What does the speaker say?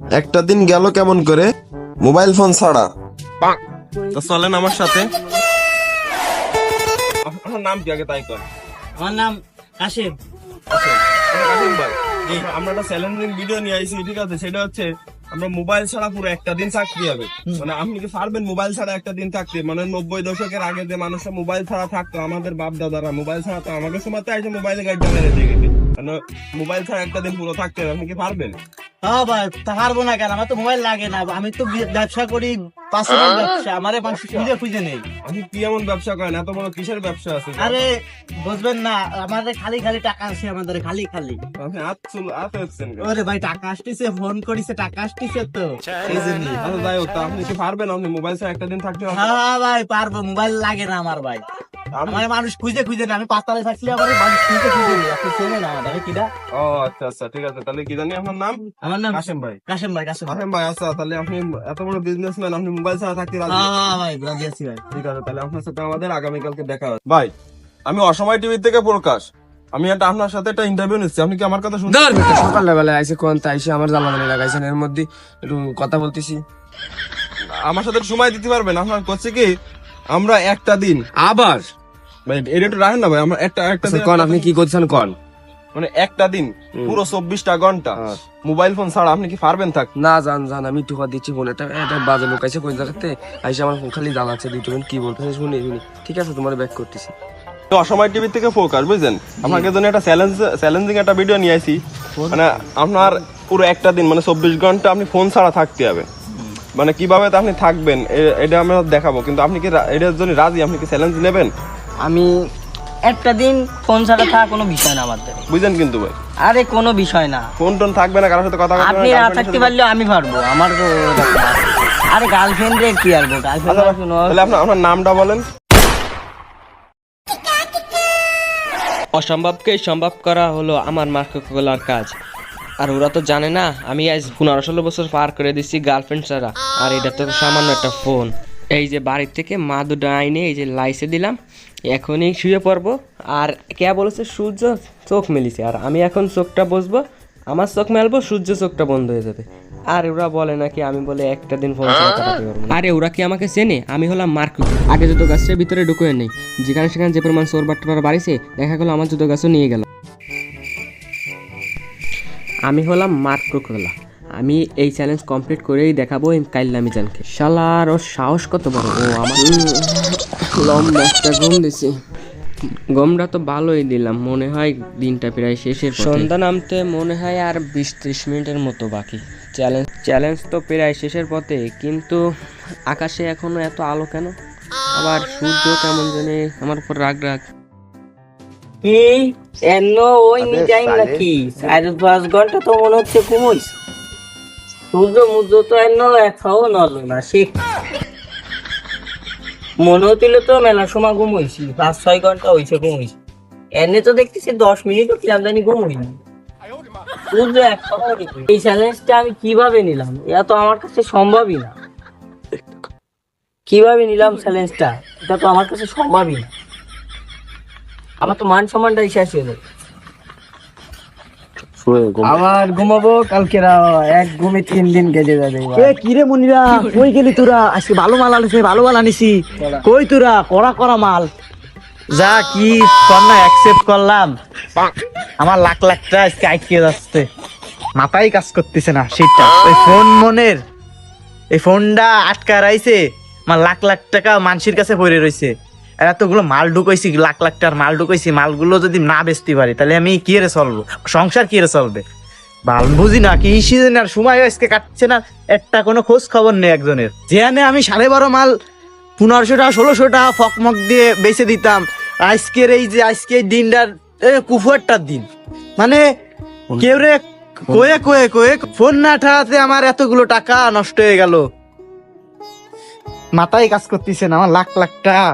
একটা দিন গেল কেমন করে? মোবাইল ফোন ছাড়া। তো চলেন আমার সাথে। আপনার নাম কি আগে তাই কর? আমার নাম কাশিম। ভাই, আমরা একটা চ্যালেঞ্জিং ভিডিও নিয়ে আইছি ঠিক আছে? সেটা হচ্ছে আমরা মোবাইল ছাড়া পুরো একটা দিন থাকতে হবে। মানে আপনি কি পারবেন মোবাইল ছাড়া একটা দিন থাকতে? মানে নব্বই দশকের আগে যে মানুষরা মোবাইল ছাড়া থাকতো আমাদের বাপ দাদারা মোবাইল ছাড়া তো আমাদের সময় তো মোবাইলে গাইড মেরে দিয়ে গেছে। মোবাইল ছাড়া একটা দিন পুরো থাকতে আপনি কি পারবেন? হ্যাঁ ভাই তা পারব না কেন? আমার তো মোবাইল লাগে না। আমি তো ব্যবসা করি পার্সোনাল ব্যবসা। আমারে মানুষ খুঁজে খুঁজে নেই। আপনি কি এমন ব্যবসা করেন? এত বড় কিসের ব্যবসা আছে? আরে বুঝবেন না আমাদের খালি খালি টাকা আসে আমাদের খালি খালি। আপনি হাত চুল হাত হচ্ছেন কেন? ওরে ভাই টাকা আসতেছে ফোন করিছে টাকা আসতেছে তো। এই জন্যই। আচ্ছা যাই হোক আপনি কি পারবেন? আপনি মোবাইল ছাড়া একটা দিন থাকতে হবে? হ্যাঁ ভাই পারব। মোবাইল লাগে না আমার ভাই। আমার মানুষ খুঁজে খুঁজে না আমি পাঁচতলায় থাকলে আমার মানুষ খুঁজে খুঁজে নেই। আপনি চেনেন কিনা ও আচ্ছা আচ্ছা ঠিক আছে তাহলে কি জানি আপনার নাম? আমার নাম কাসেম ভাই। কাশিম ভাই কাশিম ভাই। কাসেম ভাই আচ্ছা তাহলে আপনি এত বড় বিজনেসম্যান আপনি মোবাইল ছাড়া থাকতে রাজি? হ্যাঁ হ্যাঁ ভাই রাজি আছি ভাই। ঠিক আছে তাহলে আপনার সাথে আমাদের আগামীকালকে দেখা হবে। ভাই আমি অসময় টিভি থেকে প্রকাশ। আমি একটা আপনার সাথে একটা ইন্টারভিউ নিচ্ছি আপনি কি আমার কথা শুনতে ধর বেটা, সকালবেলা আইসে কোন তাই সে আমার জ্বালানি লাগাইছেন এর মধ্যে একটু কথা বলতেছি। আমার সাথে সময় দিতে পারবেন? আপনার করছে কি? আমরা একটা দিন। আবার? ভাই এটা একটু রাখেন না ভাই আমরা একটা একটা আচ্ছা, দিন কন আপনি কি করছেন কন? মানে একটা দিন পুরো চব্বিশটা ঘণ্টা। হ্যাঁ। মোবাইল ফোন ছাড়া আপনি কি পারবেন থাক? না জান জান আমি টুকা দিচ্ছি ফোন এটা এটা বাজে লোক আছে কোন জায়গাতে? আইসে আমার ফোন খালি জ্বালাচ্ছে দুটো কি বলতেছে শুনি শুনি। ঠিক আছে তোমার ব্যাক করতেছি। তো অসময় টিভি থেকে ফোকাস বুঝছেন? আপনাকে জন্য একটা চ্যালেঞ্জ চ্যালেঞ্জিং একটা ভিডিও নিয়ে আসি মানে আপনার পুরো একটা দিন মানে চব্বিশ ঘণ্টা আপনি ফোন ছাড়া থাকতে হবে। মানে কীভাবে আপনি থাকবেন এটা আমরা দেখাবো কিন্তু আপনি কি এটার জন্য রাজি? আপনি কি চ্যালেঞ্জ নেবেন? আমি একটা দিন ফোন ছাড়া থাকা কোনো বিষয় না আমাদের বুঝলেন কিন্তু ভাই। আরে কোনো বিষয় না। ফোন টোন থাকবে না কারোর সাথে কথা আপনি না থাকতে পারলেও আমি পারব আমার তো আরে গার্লফ্রেন্ড রে কি আরবো গার্লফ্রেন্ড তাহলে আপনার আপনার নামটা বলেন। অসম্ভবকে সম্ভব করা হলো আমার মার্কগুলার কাজ। আর ওরা তো জানে না, আমি আজ পনেরো ষোলো বছর পার করে দিচ্ছি গার্লফ্রেন্ড ছাড়া। আর এটা তো সামান্য একটা ফোন এই যে বাড়ির থেকে মা দুটো আইনে এই যে লাইসে দিলাম, এখনই শুয়ে পড়ব। আর কে বলেছে, সূর্য চোখ মেলিছে। আর আমি এখন চোখটা বসবো, আমার চোখ মেলবো, সূর্য চোখটা বন্ধ হয়ে যাবে। আর ওরা বলে নাকি, আমি বলে একটা দিন ফোন আরে, ওরা কি আমাকে চেনে? আমি হলাম মার্ক। আগে জুতো গাছের ভিতরে ঢুকে নেই। যেখানে সেখানে যে পরিমাণ চোর বাট্টারা বাড়িছে, দেখা গেলো আমার জুতো গাছও নিয়ে গেল। আমি হলাম মার্ক কোকলা আমি এই চ্যালেঞ্জ কমপ্লিট করেই দেখাবো এই কাইল্লামি জানকে শালার ওর সাহস কত বড়? ও আমার লম্বা একটা ঘুম দিছি। গমটা তো ভালোই দিলাম। মনে হয় দিনটা প্রায় শেষের সন্ধ্যা নামতে মনে হয় আর বিশ ত্রিশ মিনিটের মতো বাকি। চ্যালেঞ্জ চ্যালেঞ্জ তো প্রায় শেষের পথে কিন্তু আকাশে এখনও এত আলো কেন? আবার সূর্য কেমন জানি আমার উপর রাগ রাগ। কি? এন্ন ওই নিজাই নাকি? চার পাঁচ ঘণ্টা তো মনে হচ্ছে ঘুমোইস সূর্য মুদ্র তো এন্ন একটাও নড়লো না সে মনে হচ্ছিল তো মেলা সময় ঘুমোইছি পাঁচ ছয় ঘণ্টা হয়েছে ঘুমোইছি। এনে তো দেখতেছি দশ মিনিটও কিরাম জানি ঘুমোই না। সূর্য একটাও এই চ্যালেঞ্জটা আমি কীভাবে নিলাম? এটা তো আমার কাছে সম্ভবই না। কীভাবে নিলাম চ্যালেঞ্জটা এটা তো আমার কাছে সম্ভবই না। আমার তো মান সম্মানটাই শেষ হয়ে যাবে। আবার ঘুমাবো কালকে এক ঘুমে তিন দিন গেজে যাবে এ কিরে মনিরা কই গেলি তোরা? আজকে ভালো মাল আনিস ভালো মাল আনিছি। কই তোরা? কড়া কড়া মাল। যা কি অ্যাকসেপ্ট করলাম। আমার লাখ লাখ টাকা আজকে আটকে যাচ্ছে। মাথায় কাজ করতেছে না সেটা ওই ফোন মনের। এই ফোনটা আটকা রাইছে আমার লাখ লাখ টাকা মানুষের কাছে পড়ে রয়েছে এতগুলো মাল ঢুকাইছি লাখ লাখ টাকার মাল ঢুকাইছি মালগুলো যদি না বেচতে পারি তাহলে আমি কি রে চলবো? সংসার কি রে চলবে? ভালো বুঝি না কি সিজন আর সময় আজকে কাটছে না একটা কোনো খোঁজ খবর নেই একজনের। যেখানে আমি সাড়ে বারো মাল পনেরোশো টাকা ষোলোশো টাকা ফকমক দিয়ে বেচে দিতাম আজকের এই যে আজকে এই দিনটার কুফুয়ারটার দিন। মানে কেউ রে কয়ে কয়ে কয়ে ফোন না ঠাতে আমার এতগুলো টাকা নষ্ট হয়ে গেল। মাথায় কাজ করতেছে না আমার লাখ লাখ টাকা।